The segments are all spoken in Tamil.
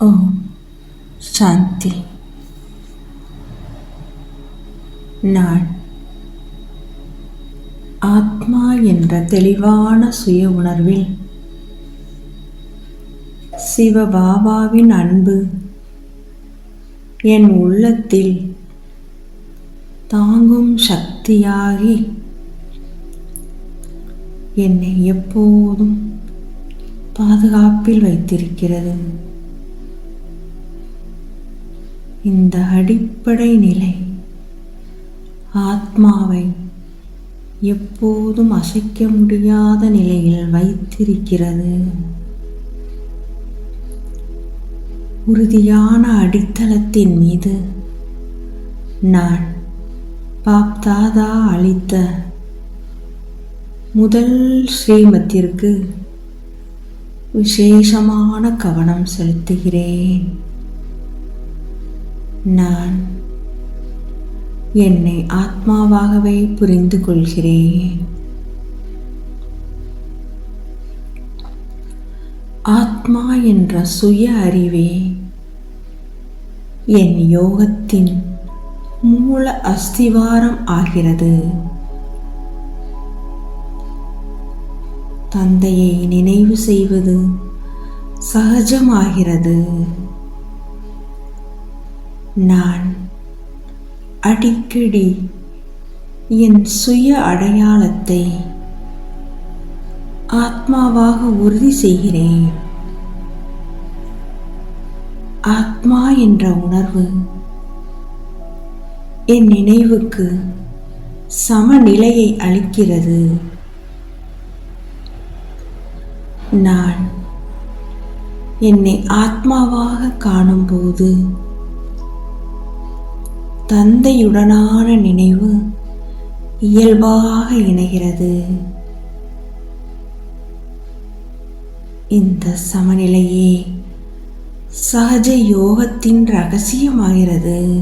ஓம் சாந்தி நான் ஆத்மா என்ற தெளிவான சுய உணர்வில் சிவபாபாவின் அன்பு என் உள்ளத்தில் தாங்கும் சக்தியாகி என்னை எப்போதும் பாதுகாப்பில் வைத்திருக்கிறது. இந்த அடிப்படை நிலை. ஆத்மாவை எப்போதும் அசைக்க முடியாத நிலையில் வைத்திருக்கிறது. உறுதியான அடித்தளத்தின் மீது நான் பாப்தாதா அளித்த முதல் ஸ்ரீமத்திற்கு விசேஷமான கவனம் செலுத்துகிறேன். நான் என்னை ஆத்மாவாகவே புரிந்து கொள்கிறேன். ஆத்மா என்ற சுய அறிவே என் யோகத்தின் மூல அஸ்திவாரம் ஆகிறது. தந்தையை நினைவு செய்வது சகஜமாகிறது. நான் அடிக்கடி என் சுய அடையாளத்தை ஆத்மாவாக உறுதி செய்கிறேன். ஆத்மா என்ற உணர்வு என் நினைவுக்கு சமநிலையை அளிக்கிறது. நான் என்னை ஆத்மாவாக காணும்போது தந்தையுடனான நினைவு இயல்பாக இணைகிறது. இந்த சமநிலையே சகஜ யோகத்தின் ரகசியமாகிறது.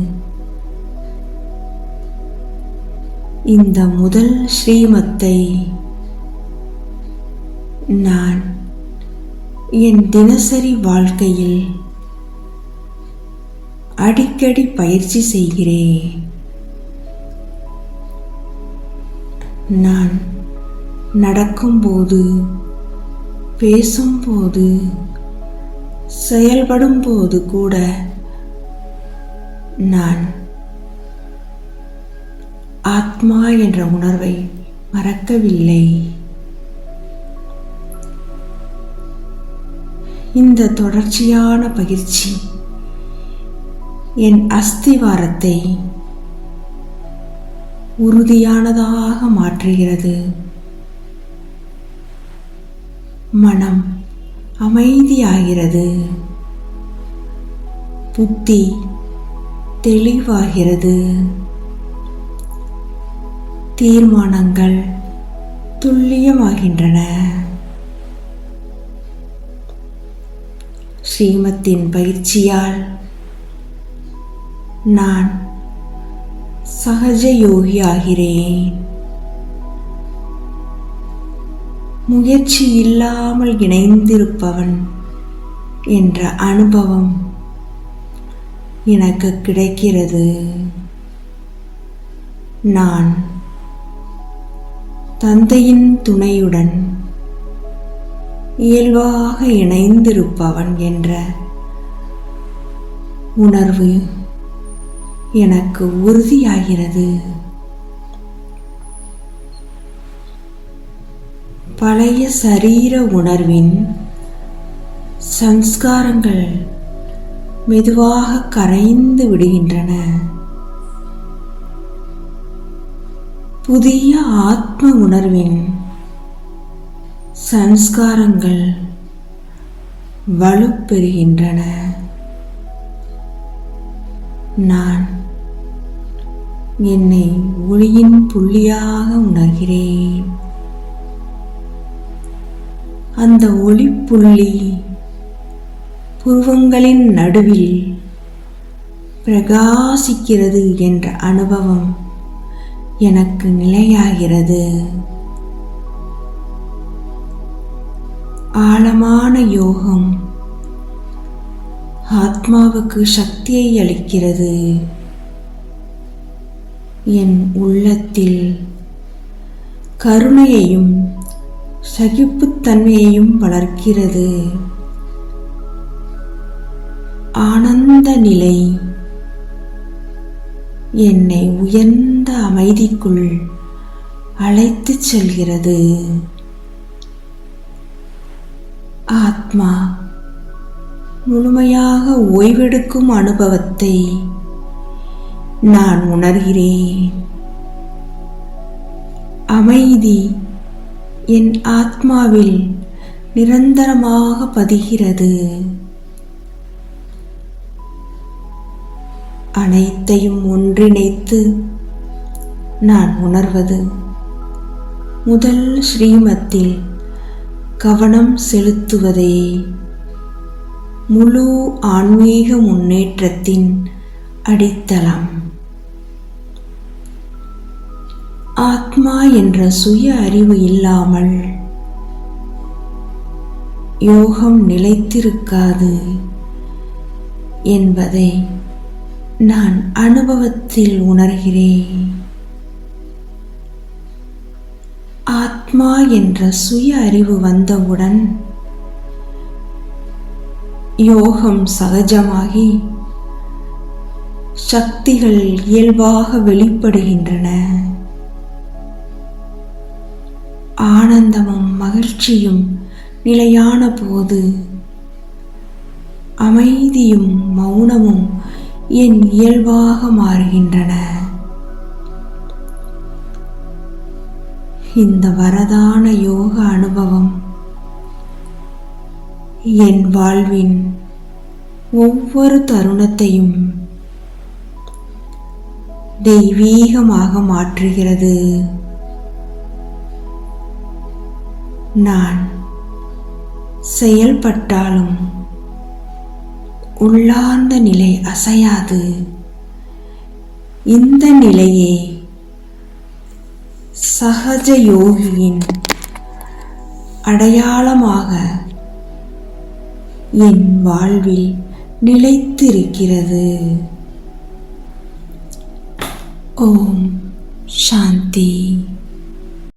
இந்த முதல் ஸ்ரீமத்தை நான் என் தினசரி வாழ்க்கையில் அடிக்கடி பயிற்சி செய்கிறேன். நான் நடக்கும்போது பேசும்போது செயல்படும் போது கூட நான் ஆத்மா என்ற உணர்வை மறக்கவில்லை. இந்த தொடர்ச்சியான பயிற்சி என் அஸ்திவாரத்தை உறுதியானதாக மாற்றுகிறது. மனம் அமைதியாகிறது. புத்தி தெளிவாகிறது. தீர்மானங்கள் துல்லியமாகின்றன. ஸ்ரீமத்தின் பயிற்சியால் நான் சகஜ யோகி ஆகிறேன் முயற்சி இல்லாமல் இணைந்திருப்பவன் என்ற அனுபவம் எனக்கு கிடைக்கிறது. நான் தந்தையின் துணையுடன் இயல்பாக இணைந்திருப்பவன் என்ற உணர்வு எனக்கு உறுதியாகிறது. பழைய சரீர உணர்வின் சம்ஸ்காரங்கள் மெதுவாக கரைந்து விடுகின்றன. புதிய ஆத்ம உணர்வின் சம்ஸ்காரங்கள் வலுப்பெறுகின்றன. நான் என்னை ஒளியின் புள்ளியாக உணர்கிறேன். அந்த ஒளிப்புள்ளி புருவங்களின் நடுவில் பிரகாசிக்கிறது என்ற அனுபவம் எனக்கு நிலையாகிறது. ஆழமான யோகம் ஆத்மாவுக்கு சக்தியை அளிக்கிறது. என் உள்ளத்தில் கருணையையும் சகிப்புத்தன்மையையும் வளர்க்கிறது. ஆனந்த நிலை என்னை உயர்ந்த அமைதிக்குள் அழைத்துச் செல்கிறது. ஆத்மா முழுமையாக ஓய்வெடுக்கும் அனுபவத்தை நான் உணர்கிறேன். அமைதி என் ஆத்மாவில் நிரந்தரமாக பதிகிறது. அனைத்தையும் ஒன்றிணைத்து நான் உணர்வது முதல் ஸ்ரீமத்தில் கவனம் செலுத்துவதே. முழு ஆன்மீக முன்னேற்றத்தின் அடித்தளம். ஆத்மா என்ற சுய அறிவு இல்லாமல் யோகம் நிலைத்திருக்காது என்பதை நான் அனுபவத்தில் உணர்கிறேன். ஆத்மா என்ற சுய அறிவு வந்தவுடன் யோகம் சகஜமாகி சக்திகள் இயல்பாக வெளிப்படுகின்றன. ஆனந்தமும் மகிழ்ச்சியும் நிலையான போது அமைதியும் மௌனமும் என் இயல்பாக மாறுகின்றன. இந்த வரதான யோக அனுபவம் என் வாழ்வின் ஒவ்வொரு தருணத்தையும் தெய்வீகமாக மாற்றுகிறது. நான் செயல்பட்டாலும் உள்ளார்ந்த நிலை அசையாது. இந்த நிலையே சகஜ யோகியின் அடையாளமாக என் வாழ்வில் நிலைத்திருக்கிறது. ஓம் சாந்தி.